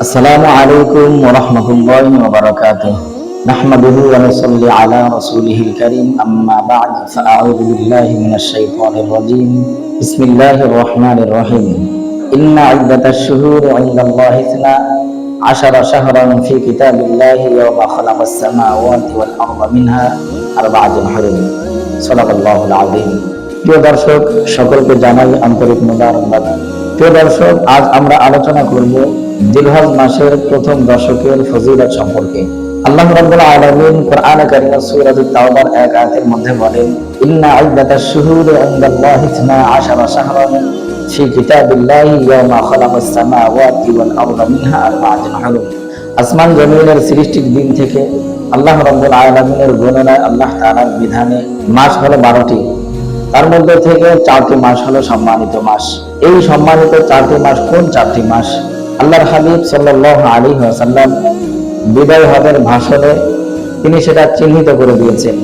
السلام عليكم ورحمة الله وبركاته نحمده ونصلي على رسوله الكريم أما بعد فأعوذ بالله من الشيطان الرجيم بسم الله الرحمن الرحيم إن عدة الشهور عند الله اثنا عشر شهرا في كتاب الله يوم خلق السماوات والأرض منها أربعة حرم صدق الله العظيم প্রিয় দর্শক সকলকে জানাই আন্তরিক মোবারকবাদ প্রিয় দর্শক, আজ আমরা আলোচনা করব মাসের প্রথম দশকের ফজিলত সম্পর্কে। আল্লাহ রাব্বুল আলামিন কোরআন কারীমে সূরা তাওবার এক আয়াতের মধ্যে বলেন, ইন্না শুহুরি ইনদাল্লাহি 12 শাহরান ফি খালাকাস সামাওয়াতি ওয়াল আরদা মিনহা আসমান জমিনের সৃষ্টির দিন থেকে আল্লাহ রাব্বুল আলামিনের গণনায় আল্লাহ তাআলার বিধানে মাস হলো 12টি তার মধ্যে থেকে চারটি মাস হলো সম্মানিত মাস। এই সম্মানিত চারটি মাস কোন চারটি মাস? আল্লাহর হাবিব সাল্লাল্লাহু আলাইহি ওয়াসাল্লাম বিদায় হজের ভাষণে তিনি সেটা চিহ্নিত করে দিয়েছেন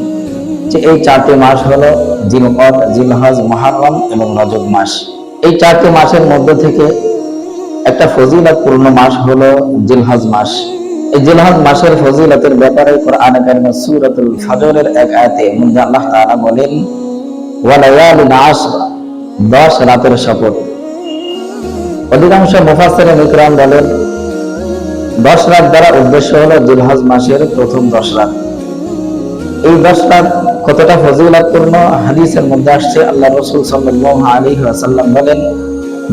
যে এই চারটি মাস হলো জিলকদ জিলহজ, মুহররম এবং রজব মাস। এই চারটি মাসের মধ্যে থেকে একটা ফজিলতপূর্ণ মাস হলো জিলহজ মাস। এই জিলহজ মাসের ফজিলতের ব্যাপারে কোরআন কারিমে সূরাতুল ফজরের এক আয়াতে আল্লাহ তাআলা বলেন দশ রাতের শপথ। অধিকাংশ মুফাসসিরিন ইকরাম বলেন, দশ রাত দ্বারা উদ্দেশ্য হলো জিলহজ মাসের প্রথম দশ রাত। এই দশ রাত কতটা ফজিলতপূর্ণ? হাদিসের মধ্যে আসছে, আল্লাহ রসুল সাল্লাল্লাহু আলাইহি ওয়াসাল্লাম বলেন,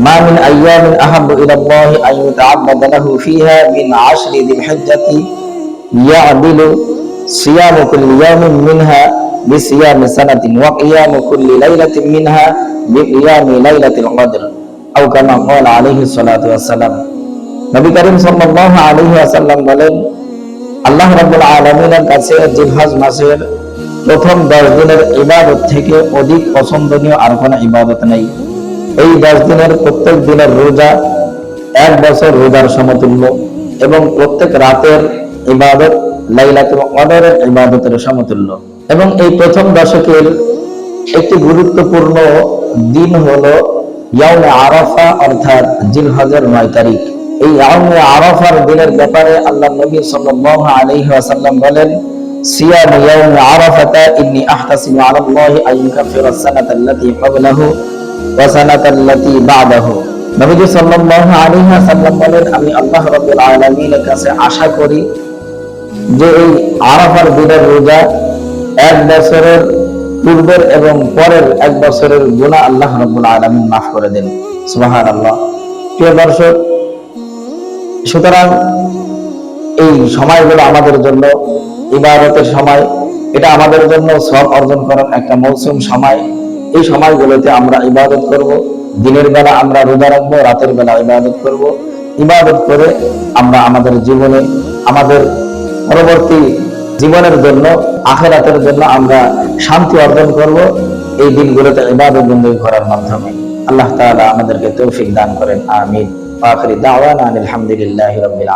মা মিন আইয়ামিন আহাব্বু ইলা আল্লাহি আন ইউতাআব্বাদা লাহু ফিহা মিন আশরি যিল হিজ্জাতি ইয়াদিলু সিয়ামু কুল্লি ইয়ামিন মিনহা সানাতিন ওয়া কিয়ামু কুল্লি লাইলাতিন মিনহা বিকিয়ামি লাইলাতিল কদর আও কামা ক্বালা আলাইহি সাল্লাতু ওয়াসসালাম নবী করিম সাল্লাল্লাহু আলাইহি ওয়াসাল্লাম বলেন, আল্লাহ রাব্বুল আলামিনের কাছে জিলহজ মাসের প্রথম 10 দিনের ইবাদত থেকে অধিক পছন্দনীয় আর কোনো ইবাদত নেই। এই 10 দিনের প্রত্যেক দিনের রোজা এক বছর রোজার সমতুল্য এবং প্রত্যেক রাতের ইবাদত লাইলাতুল কদরের ইবাদতের সমতুল্য। এবং এই প্রথম দশকের একটি গুরুত্বপূর্ণ দিন হলো ইয়াউমে আরাফা, অর্থাৎ জিলহজের নয় তারিখ। এই ইয়াউমে আরাফার দিনের ব্যাপারে আল্লাহ নবী সাল্লাল্লাহু আলাইহি ওয়াসাল্লাম বলেন, সিয়াম ইয়াউম আরাফাতা ইন্নী আহতাসিবু আলা আল্লাহি আন সানাতা আল্লাতী ক্বাবলাহু ওয়া সানাতা আল্লাতী বা'দাহু। সাল্লাল্লাহু আলাইহি ওয়াসাল্লাম বলেন, আমি আল্লাহ রাব্বুল আলামিনের কাছে আশা করি যে এই আরাফার দিনের রোজা এক বছরের পূর্বের এবং পরের এক বছরের গুনাহ আল্লাহ রাব্বুল আলামিন মাফ করে দেন। সুবহানাল্লাহ। প্রিয় দর্শক, সুতরাং এই সময়গুলো আমাদের জন্য, ইবাদতের সময়, এটা আমাদের জন্য সব অর্জন করার একটা মৌসুম সময়। এই সময়গুলোতে আমরা ইবাদত করব, দিনের বেলা আমরা রোজা রাখব, রাতের বেলা ইবাদত করব। ইবাদত করে আমরা আমাদের জীবনে, আমাদের পরবর্তী জীবনের জন্য, আখেরাতের জন্য আমরা শান্তি অর্জন করব। এই দিনগুলোতে ইবাদত বন্দী করার মাধ্যমে আল্লাহ তাআলা আমাদেরকে তৌফিক দান করেন। আমিন। আলহামদুলিল্লাহ দাওয়ানা